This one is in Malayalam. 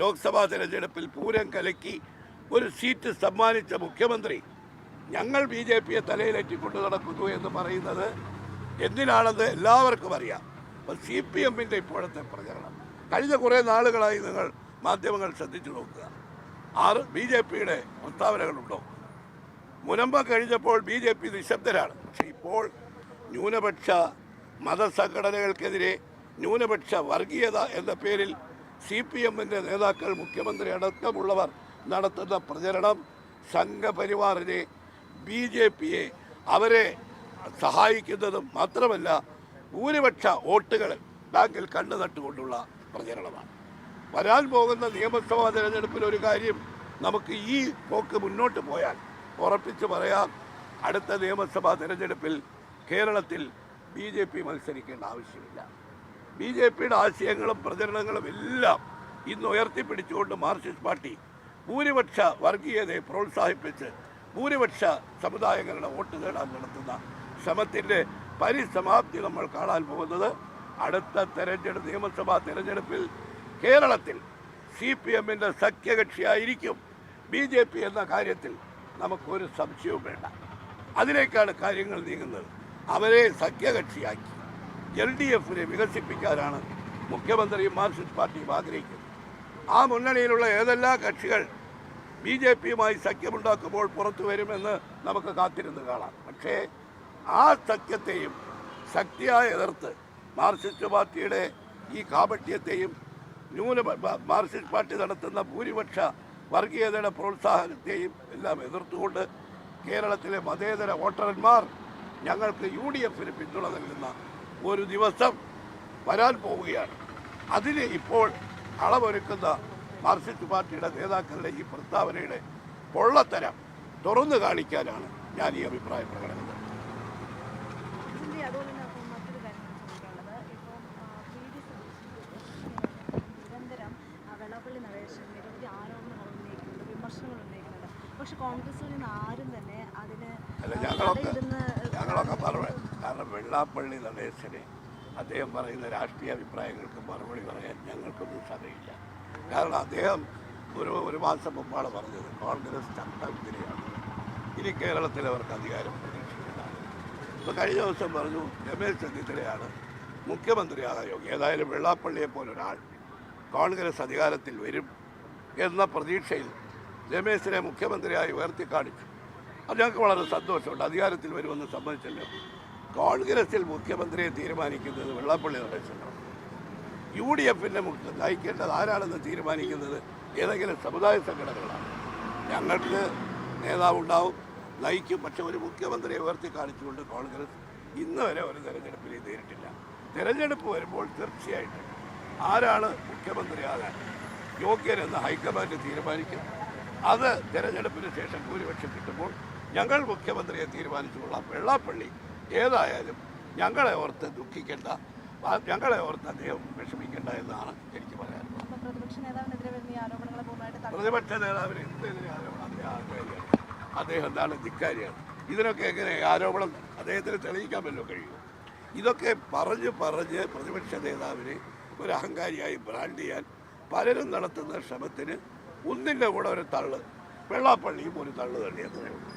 ലോക്സഭാ തെരഞ്ഞെടുപ്പിൽ പൂരം കലക്കി ഒരു സീറ്റ് സമ്മാനിച്ച മുഖ്യമന്ത്രി. ഞങ്ങൾ ബി ജെ പിയെ തലയിലേറ്റിക്കൊണ്ട് നടക്കുന്നു എന്ന് പറയുന്നത് എന്തിനാണെന്ന് എല്ലാവർക്കും അറിയാം. അപ്പം സി പി എമ്മിന്റെ ഇപ്പോഴത്തെ പ്രചരണം. കഴിഞ്ഞ കുറേ നാളുകളായി നിങ്ങൾ മാധ്യമങ്ങൾ ശ്രദ്ധിച്ചു നോക്കുക. ആറ് ബി ജെ പിയുടെ പ്രസ്താവനകളുണ്ടോ? മുനമ്പ കഴിഞ്ഞപ്പോൾ ബി ജെ പി നിശബ്ദരാണ്. പക്ഷേ ഇപ്പോൾ ന്യൂനപക്ഷ മതസംഘടനകൾക്കെതിരെ ന്യൂനപക്ഷ വർഗീയത എന്ന പേരിൽ സി പി എമ്മിന്റെ നേതാക്കൾ മുഖ്യമന്ത്രി അടക്കമുള്ളവർ നടത്തുന്ന പ്രചരണം സംഘപരിവാറിനെ ബി ജെ പിയെ അവരെ സഹായിക്കുന്നതും മാത്രമല്ല ഭൂരിപക്ഷ വോട്ടുകൾ ബാങ്കിൽ കണ്ണു നട്ടുകൊണ്ടുള്ള പ്രചരണമാണ്. വരാൻ പോകുന്ന നിയമസഭാ തിരഞ്ഞെടുപ്പിൽ ഒരു കാര്യം നമുക്ക് ഈ പോക്ക് മുന്നോട്ട് പോയാൽ ഉറപ്പിച്ച് പറയാം അടുത്ത നിയമസഭാ തിരഞ്ഞെടുപ്പിൽ കേരളത്തിൽ ബി ജെ പി മത്സരിക്കേണ്ട ആവശ്യമില്ല. ബി ജെ പിയുടെ ആശയങ്ങളും പ്രചരണങ്ങളും എല്ലാം ഇന്ന് ഉയർത്തിപ്പിടിച്ചുകൊണ്ട് മാർക്സിസ്റ്റ് പാർട്ടി ഭൂരിപക്ഷ വർഗീയതയെ പ്രോത്സാഹിപ്പിച്ച് ഭൂരിപക്ഷ സമുദായങ്ങളുടെ വോട്ട് നേടാൻ നടത്തുന്ന ശ്രമത്തിന്റെ പരിസമാപ്തി നമ്മൾ കാണാൻ പോകുന്നത്. അടുത്ത തെരഞ്ഞെടുപ്പ് നിയമസഭാ തെരഞ്ഞെടുപ്പിൽ കേരളത്തിൽ സി പി എമ്മിന്റെ സഖ്യകക്ഷിയായിരിക്കും ബി ജെ പി എന്ന കാര്യത്തിൽ നമുക്കൊരു സംശയവും വേണ്ട. അതിലേക്കാണ് കാര്യങ്ങൾ നീങ്ങുന്നത്. അവരെ സഖ്യകക്ഷിയാക്കി. എൽ ഡി എഫിനെ വികസിപ്പിക്കാനാണ് മുഖ്യമന്ത്രിയും മാർക്സിസ്റ്റ് പാർട്ടിയും ആഗ്രഹിക്കുന്നത്. ആ മുന്നണിയിലുള്ള ഏതെല്ലാം കക്ഷികൾ ബി ജെ പിയുമായി സഖ്യമുണ്ടാക്കുമ്പോൾ പുറത്തു വരുമെന്ന് നമുക്ക് കാത്തിരുന്ന് കാണാം. പക്ഷേ ആ സഖ്യത്തെയും ശക്തിയായി എതിർത്ത് മാർക്സിസ്റ്റ് പാർട്ടിയുടെ ഈ കാപട്യത്തെയും ന്യൂന മാർക്സിസ്റ്റ് പാർട്ടി നടത്തുന്ന ഭൂരിപക്ഷ വർഗീയതയുടെ പ്രോത്സാഹനത്തെയും എല്ലാം എതിർത്തുകൊണ്ട് കേരളത്തിലെ മതേതര വോട്ടർമാർ ഞങ്ങൾക്ക് യു ഡി എഫിന് പിന്തുണ നൽകുന്ന ഒരു ദിവസം വരാൻ പോവുകയാണ്. അതിന് ഇപ്പോൾ അളവൊരുക്കുന്ന മാർക്സിസ്റ്റ് പാർട്ടിയുടെ നേതാക്കളുടെ ഈ പ്രസ്താവനയുടെ പൊള്ളത്തരം തുറന്നു കാണിക്കാനാണ് ഞാൻ ഈ അഭിപ്രായം പ്രകടനം പക്ഷെ കോൺഗ്രസിൽ നിന്ന് ആരും തന്നെ അതിന് ഞങ്ങളൊക്കെ പറഞ്ഞു കാരണം വെള്ളാപ്പള്ളി നടേശനെ അദ്ദേഹം പറയുന്ന രാഷ്ട്രീയ അഭിപ്രായങ്ങൾക്ക് മറുപടി പറയാൻ ഞങ്ങൾക്കൊന്നും സമയമില്ല കാരണം അദ്ദേഹം ഒരു ഒരു മാസം മുമ്പാണ് പറഞ്ഞത് കോൺഗ്രസ് ചട്ടവിധിനെയാണ് ഇനി കേരളത്തിൽ അവർക്ക് അധികാരം പ്രതീക്ഷിക്കുന്നതാണ് ഇപ്പോൾ കഴിഞ്ഞ ദിവസം പറഞ്ഞു രമേശ് ചെന്നിത്തലയാണ് മുഖ്യമന്ത്രിയാകാൻ യോഗ്യം ഏതായാലും വെള്ളാപ്പള്ളിയെ പോലൊരാൾ കോൺഗ്രസ് അധികാരത്തിൽ വരും എന്ന പ്രതീക്ഷയിൽ രമേശിനെ മുഖ്യമന്ത്രിയായി ഉയർത്തി കാണിച്ചു അത് ഞങ്ങൾക്ക് വളരെ സന്തോഷമുണ്ട്. അധികാരത്തിൽ വരുമെന്ന് സമ്മതിച്ചല്ലോ. കോൺഗ്രസിൽ മുഖ്യമന്ത്രിയെ തീരുമാനിക്കുന്നത് വെള്ളാപ്പള്ളി നടേശനാണ്. യു ഡി എഫിന്റെ നയിക്കേണ്ടത് ആരാണെന്ന് തീരുമാനിക്കുന്നത് ഏതെങ്കിലും സമുദായ സംഘടനകളാണ്. ഞങ്ങൾക്ക് നേതാവുണ്ടാവും നയിക്കും. പക്ഷെ ഒരു മുഖ്യമന്ത്രിയെ ഉയർത്തി കാണിച്ചുകൊണ്ട് കോൺഗ്രസ് ഇന്ന് വരെ ഒരു തെരഞ്ഞെടുപ്പിൽ നേരിട്ടില്ല. തെരഞ്ഞെടുപ്പ് വരുമ്പോൾ തീർച്ചയായിട്ടും ആരാണ് മുഖ്യമന്ത്രിയാകാൻ യോഗ്യരെന്ന് ഹൈക്കമാൻഡ് തീരുമാനിക്കും. അത് തെരഞ്ഞെടുപ്പിന് ശേഷം ഭൂരിപക്ഷം കിട്ടുമ്പോൾ ഞങ്ങൾ മുഖ്യമന്ത്രിയെ തീരുമാനിച്ചുകൊള്ളാം. വെള്ളാപ്പള്ളി ഏതായാലും ഞങ്ങളെ ഓർത്ത് ദുഃഖിക്കേണ്ട ഞങ്ങളെ ഓർത്ത് അദ്ദേഹം വിഷമിക്കേണ്ട എന്നാണ് എനിക്ക് പറയാനുള്ളത്. പ്രതിപക്ഷ നേതാവിന് എന്തെതിരെ ആരോപണം അദ്ദേഹം എന്താണ് ധിക്കാരിയാണ്. ഇതിനൊക്കെ എങ്ങനെ ആരോപണം അദ്ദേഹത്തിന് തെളിയിക്കാൻ വല്ലോ കഴിയുമോ? ഇതൊക്കെ പറഞ്ഞ് പറഞ്ഞ് പ്രതിപക്ഷ നേതാവിനെ ഒരു അഹങ്കാരിയായി ബ്രാൻഡ് ചെയ്യാൻ പലരും നടത്തുന്ന ശ്രമത്തിന് ഒന്നിന്റെ കൂടെ ഒരു തള്ള് വെള്ളാപ്പള്ളിയും ഒരു തള്ളു തള്ളിയെന്നേ ഉള്ളൂ.